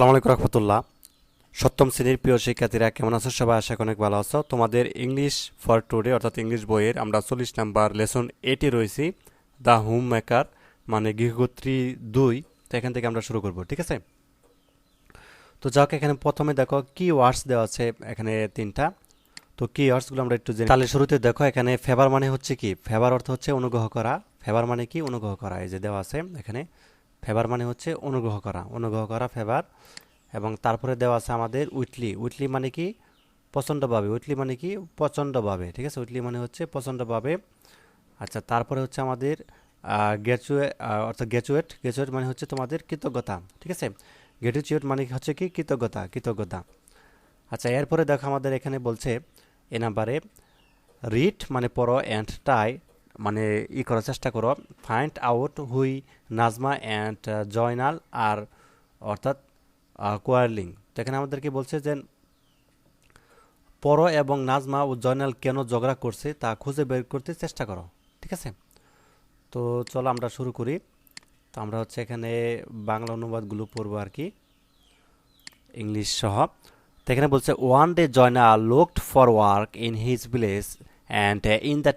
আসসালামু আলাইকুম রহমতুল্লাহ। সপ্তম শ্রেণির প্রিয় শিক্ষার্থীরা কেমন আছো? সবাই আশা অনেক ভালো আছো। তোমাদের ইংলিশ ফর টুডে অর্থাৎ ইংলিশ বইয়ের আমরা চল্লিশ নাম্বার লেসন এইটে রয়েছি দ্য হোম মেকার মানে গৃহগোত্রী দুই। তো এখান থেকে আমরা শুরু করব, ঠিক আছে? তো যাক এখানে প্রথমে দেখো কি ওয়ার্ডস দেওয়া আছে এখানে তিনটা। তো কি ওয়ার্ডসগুলো আমরা একটু জেনে তাহলে শুরুতে দেখো এখানে ফেভার মানে হচ্ছে কি? ফেভার অর্থ হচ্ছে অনুগ্রহ করা। ফেভার মানে কি? অনুগ্রহ করা, এই যে দেওয়া আছে এখানে। ফেভার মানে হচ্ছে অনুগ্রহ করা অনুগ্রহ করা ফেভার। এবং তারপরে দেওয়া আছে আমাদের উইটলি। উইটলি মানে কি? প্রচণ্ডভাবে উইটলি মানে কি? প্রচণ্ডভাবে ঠিক আছে? উইটলি মানে হচ্ছে প্রচণ্ডভাবে আচ্ছা তারপরে হচ্ছে আমাদের গ্র্যাজুয়েট অর্থাৎ গ্র্যাজুয়েট। গ্র্যাজুয়েট মানে হচ্ছে তোমাদের কৃতজ্ঞতা, ঠিক আছে? গ্র্যাজুয়েট মানে হচ্ছে কি? কৃতজ্ঞতা কৃতজ্ঞতা। আচ্ছা এরপরে দেখো আমাদের এখানে বলছে এ নাম্বারে রিড মানে পড়ো অ্যান্ড টাই। মানে ই করার চেষ্টা করো find out why Najma and Joynal আর অর্থাৎ কোয়ারলিং তো এখানে আমাদেরকে বলছে যে পড়ো এবং নাজমা ও জয়নাল কেন ঝগড়া করছে তা খুঁজে বের করতে চেষ্টা করো, ঠিক আছে? তো চলো আমরা শুরু করি। তো আমরা হচ্ছে এখানে বাংলা অনুবাদগুলো পড়ব আর কি, ইংলিশ সহ। তো এখানে বলছে one day Joynal looked for work in his village and in the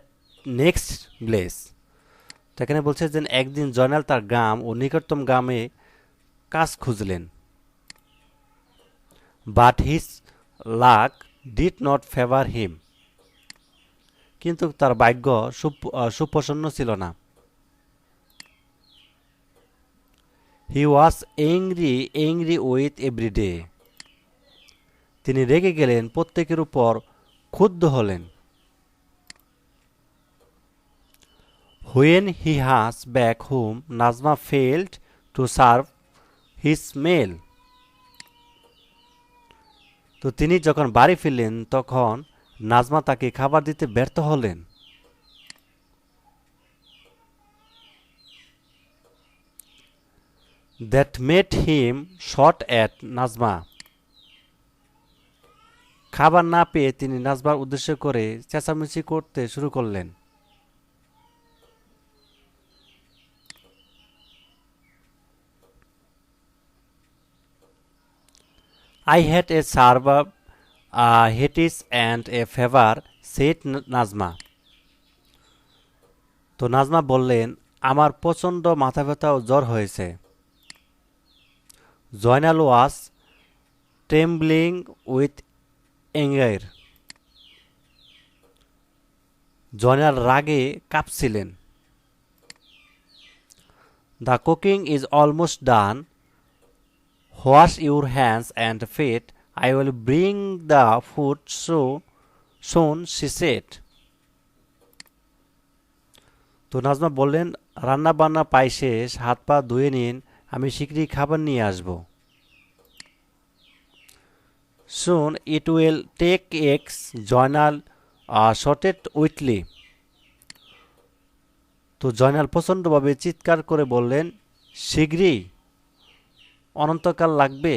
next তো এখানে বলছে যে একদিন জয়নাল তার গ্রাম ও নিকটতম গ্রামে কাজ খুঁজলেন। But his luck did not favour him কিন্তু তার ভাগ্য সুপ্রসন্ন ছিল না। He was angry angry with everyday তিনি রেগে গেলেন, প্রত্যেকের উপর ক্ষুব্ধ হলেন। When he has back home Najma failed to serve his meal তো তিনি যখন বাড়ি ফিরলেন, তখন নাজমা তাকে খাবার দিতে ব্যর্থ হলেন। That made him shout at Najma খাবার না পেয়ে তিনি নাজমার উদ্দেশ্য করে চেঁচামেচি করতে শুরু করলেন। Had a server, a hetis and a favor, said Nazma তো নাজমা বললেন আমার প্রচণ্ড মাথা ব্যথা ও জ্বর হয়েছে। Joynal was trembling with anger Joynal রাগে কাঁপছিলেন। The cooking is almost done Wash your hands and feet. I will bring the food so soon, she said. তো নাজমা বললেন রান্না বান্না পাই শেষ হাত পা ধুয়ে নিন আমি শীঘ্রই খাবার নিয়ে আসব soon it will take ages Joynal shouted wildly তো জয়নাল প্রচণ্ডভাবে চিৎকার করে বললেন শীঘ্রই অনন্তকাল লাগবে?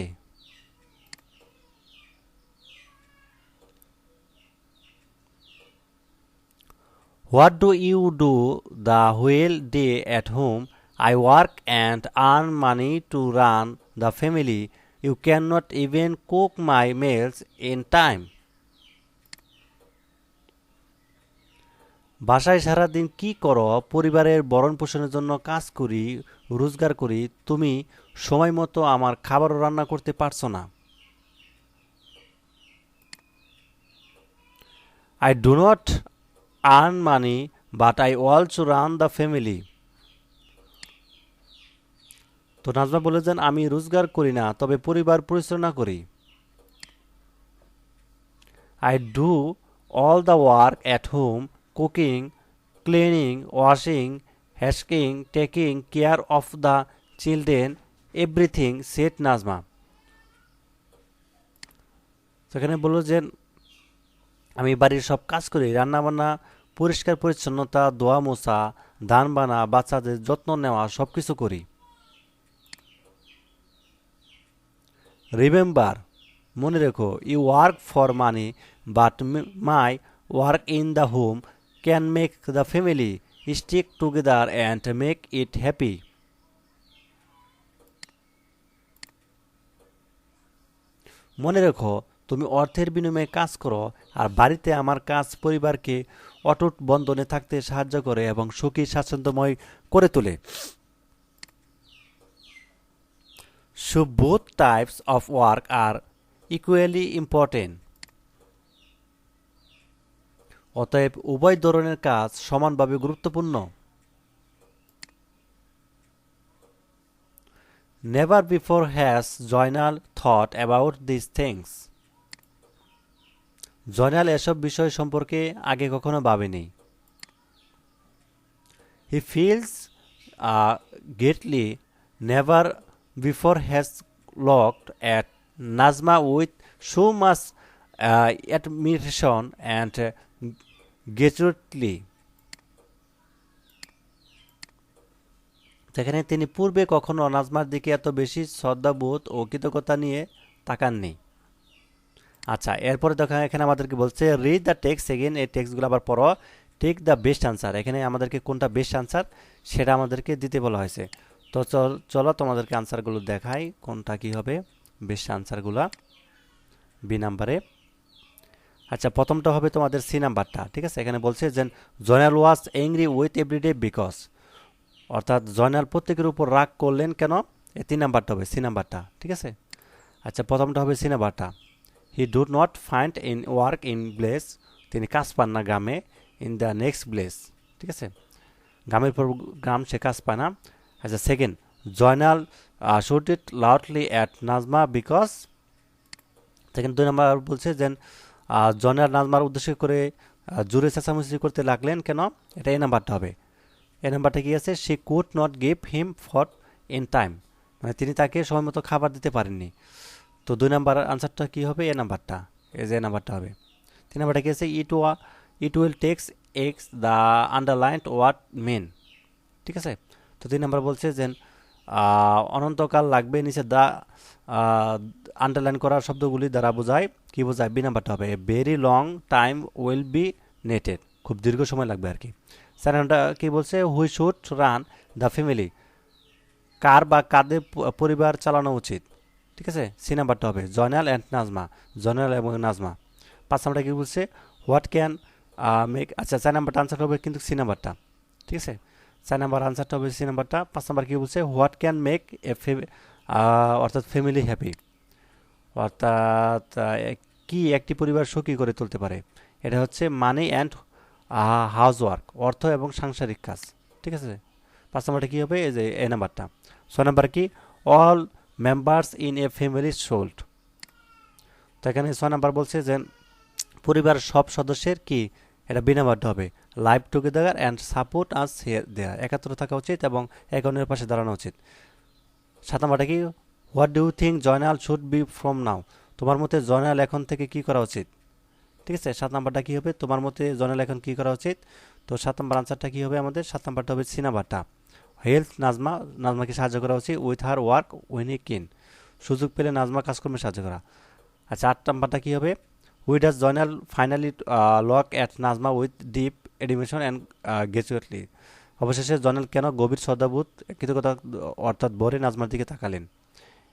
What do you do the whole day at home I work and earn money to run the family you can not even cook my meals in time বাসায় সারাদিন কি করো? পরিবারের বরণ পোষণের জন্য কাজ করি, রোজগার করি। তুমি সময় মতো আমার খাবারও রান্না করতে পারছ না। I do not earn money but I also run the family তো নাজমা বলেছেন আমি রোজগার করি না, তবে পরিবার পরিচালনা করি। I do all the work at home cooking cleaning washing husking taking care of the children everything said Najma. সেখানে বলল যে, আমি বাড়ির সব কাজ করি, রান্নাবান্না, পরিষ্কার পরিচ্ছন্নতা, দোয়া মোছা, ধান বানা, বাচ্চাদের যত্ন নেওয়া সব কিছু করি। রিমেম্বার মনে রেখো you work for money but my work in the home can make the family stick together and make it happy মনে রেখো, তুমি অর্থের বিনিময়ে কাজ করো আর বাড়িতে আমার কাজ পরিবারকে অটুট বন্ধনে থাকতে সাহায্য করে এবং সুখী, স্বাচ্ছন্দ্যময় করে তোলে So both types of work are equally important. অতএব উভয় ধরনের কাজ সমানভাবে গুরুত্বপূর্ণ never before has Joynal thought about this things Joynal এসব বিষয় সম্পর্কে আগে কখনো ভাবেনি। He feels গেটলি never before has looked at Najma with so much uh, admiration and যেখানে তিনি পূর্বে কখনো নাজমার দিকে এত বেশি শ্রদ্ধাবোধ ও কৃতজ্ঞতা নিয়ে তাকাননি। আচ্ছা এরপরে দেখেন এখানে আমাদেরকে বলছে রিড দ্য টেক্সট এগেন এই টেক্সটগুলো আবার পড়ো। টেক দ্য বেস্ট আনসার এখানে আমাদেরকে কোনটা বেস্ট আনসার সেটা আমাদেরকে দিতে বলা হয়েছে। তো চল তোমাদেরকে আনসারগুলো দেখাই, কোনটা কি হবে। বেস্ট আনসারগুলো বি নাম্বারে আচ্ছা প্রথমটা হবে তোমাদের সি নাম্বারটা ঠিক আছে? এখানে বলছে যে Joynal was angry with everyday because অর্থাৎ জয়নাল প্রত্যেকের উপর রাগ করলেন কেন? এ তিন নাম্বারটা হবে, সি নাম্বারটা, ঠিক আছে? আচ্ছা প্রথমটা হবে সি নাম্বারটা। He did not find in work in place তিনি কাজ পান না গ্রামে ইন দ্য নেক্সট ব্লেস ঠিক আছে? গ্রামের পর গ্রাম সে কাজ পায় না। আচ্ছা second Joynal shout it loudly at Najma because second দুই নম্বর বলছে যে জয়নাল নাজমার উদ্দেশ্য করে জোরে চেঁচামেচি করতে লাগলেন কেন? এটা এই নাম্বারটা হবে। এই নাম্বারটা কি আছে? She could not give him for in time মানে তিনি তাকে সময় মতো খাবার দিতে পারেননি। তো দুই নাম্বার আনসারটা কি হবে? এ নাম্বারটা। এই যে নাম্বারটা হবে। তিন নাম্বারটা কি আছে? It was it will take ages the underlined word means ঠিক আছে? তো তিন নাম্বার বলছে যে অনন্তকাল লাগবে নিচে দা আন্ডারলাইন করার শব্দগুলি দ্বারা বোঝায়। কি বোঝায়? বি নাম্বারটা হবে। A very long time will be needed খুব দীর্ঘ সময় লাগবে আর কি। স্যার নাম্বারটা কী বলছে? Who should run the family কার বা কাদের পরিবার চালানো উচিত? ঠিক আছে? সি নাম্বারটা হবে। জয়নাল অ্যান্ড নাজমা। জয়নাল এবং নাজমা। পাঁচ নাম্বারটা কী বলছে? হোয়াট ক্যান মেক আচ্ছা চার নাম্বারটা আনসার হবে কিন্তু সি নাম্বারটা। ঠিক আছে? চার নাম্বার আনসারটা হবে সি নাম্বারটা। পাঁচ নাম্বার কী বলছে? হোয়াট ক্যান মেক এ অর্থাৎ ফ্যামিলি হ্যাপি অর্থাৎ কি একটি পরিবার সুখী করে তুলতে পারে? এটা হচ্ছে মানি অ্যান্ড হাউস ওয়ার্ক অর্থ এবং সাংসারিক কাজ। ঠিক আছে? পাঁচ নাম্বারটা কী হবে? এই যে এ নাম্বারটা। ছয় নাম্বার কি? All members in a family should তো এখানে ছয় নাম্বার বলছে যে, পরিবারের সব সদস্যের কি? এটা বিনাবাধ্য হবে। Live together and support us দেয়া একাত্র থাকা উচিত এবং এক অন্যের পাশে দাঁড়ানো উচিত। সাত নাম্বারটা কি? What do think Joynal should be from now তোমার মতে জয়নাল এখন থেকে কি করা উচিত? ঠিক আছে? সাত নাম্বারটা কী হবে? তোমার মতে জয়নাল এখন কি করা উচিত? তো সাত নম্বর আনসারটা কী হবে আমাদের? সাত নাম্বারটা হবে সি নাম্বারটা হেলথ নাজমা, নাজমাকে সাহায্য করা উচিত with her work when he can সুযোগ পেলে নাজমা কাজকর্মে সাহায্য করা। আচ্ছা আট নাম্বারটা কী হবে? Why does Joynal finally look at Najma with deep admiration and gratitude অবশেষে জয়নাল কেন গভীর শ্রদ্ধাবোধ, কৃতজ্ঞতা, অর্থাৎ ভরে নাজমার দিকে তাকালেন?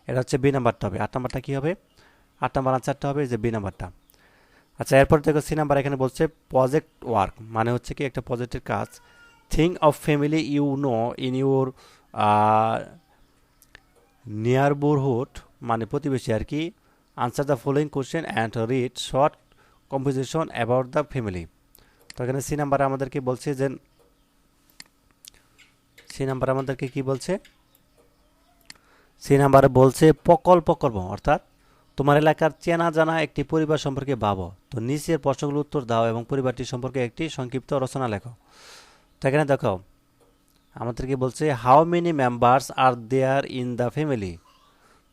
এটা হচ্ছে বি নাম্বারটা হবে। আট নাম্বারটা কী হবে? আট নাম্বার আনসারটা হবে যে বি নাম্বারটা। আচ্ছা এরপর দেখো সি নাম্বার এখানে বলছে প্রজেক্ট ওয়ার্ক মানে হচ্ছে কি একটা প্রজেক্টের কাজ। Think of family you know in your neighbourhood মানে প্রতিবেশী আর কি। Answer the following question and read short composition about the family তো এখানে সি নাম্বারে আমাদেরকে বলছে যে, সি নাম্বার আমাদেরকে কি বলছে? সি নাম্বারে বলছে প্রকল্প কর্ম, অর্থাৎ তোমার এলাকার চেনা জানা একটি পরিবার সম্পর্কে ভাবো। তো নিচের প্রশ্নগুলো উত্তর দাও এবং পরিবারটি সম্পর্কে একটি সংক্ষিপ্ত রচনা লেখো। তো এখানে দেখো, আমাদেরকে বলছে how many members are there in the family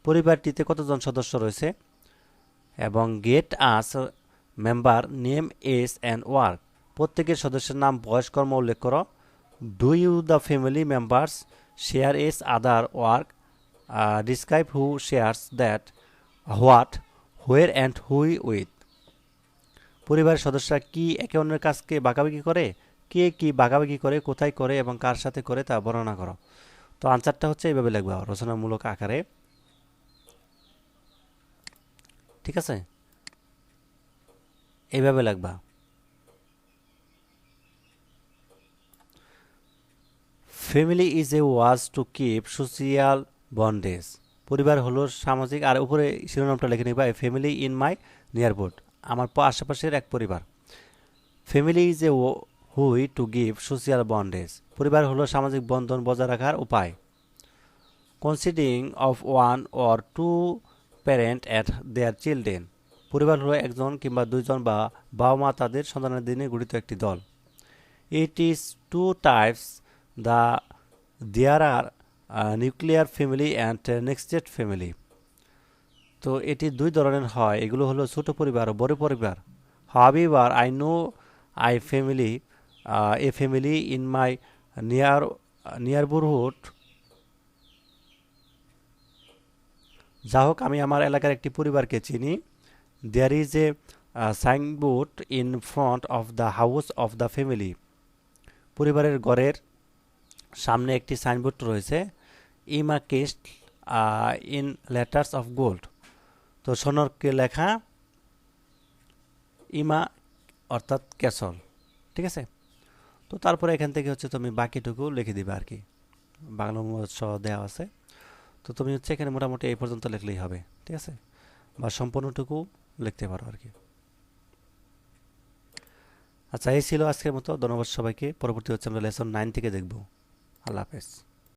পরিবারটিতে কতজন সদস্য রয়েছে? এবং get us member name ages and work প্রত্যেকের সদস্যের নাম, বয়স, কর্ম উল্লেখ করো। Do you the family members share each other work describe who shares that what where and why with পরিবারের সদস্যরা কি একে অন্যের কাজকে বাঁকাবাকি করে? কে কি বাঁকাবাকি করে, কোথায় করে এবং কার সাথে করে তা বর্ণনা করো। তো আনসারটা হচ্ছে এইভাবে লিখবে, রচনামূলক আকারে। ঠিক আছে? এইভাবে লাগবা family is a way to keep social bondage পরিবার হলো সামাজিক, আর উপরে শিরোনামটা লিখে নিবা ফ্যামিলি ইন মাই নিয়ারবুড আমার আশেপাশের এক পরিবার। Family is a way to give social bondage পরিবার হলো সামাজিক বন্ধন বজায় রাখার উপায়। Consisting of one or two parent at their children পরিবার হলো একজন কিংবা দুইজন বা বাবা মা তাদের সন্তানের দিনে গঠিত একটি দল। It is two types the there are nuclear family and nested family তো এটি দুই ধরনের হয়। এগুলো হলো ছোট পরিবার ও বড় পরিবার। However I know I family a family in my near neighbourhood যা হোক, আমি আমার এলাকার একটি পরিবারকে চিনি। There is a signboard in front of the house of the family পরিবারের ঘরের সামনে একটি সাইনবোর্ড রয়েছে। ইমা কেস্ট ইন লেটার্স অফ গোল্ড তো সোনরকে লেখা? ইমা, অর্থাৎ ক্যাসল। ঠিক আছে? তো তারপরে এখান থেকে হচ্ছে তুমি বাকিটুকু লিখে দিবে আর কি। বাংলা সহ দেওয়া আছে। তো তুমি হচ্ছে এখানে মোটামুটি এই পর্যন্ত লিখলেই হবে। ঠিক আছে? বা সম্পূর্ণটুকু লিখতে পারো আর কি। আচ্ছা এই ছিল আজকের মতো। ধন্যবাদ সবাইকে। পরবর্তী হচ্ছে আমরা লেসন নাইন থেকে দেখব। আল্লাহ হাফেজ।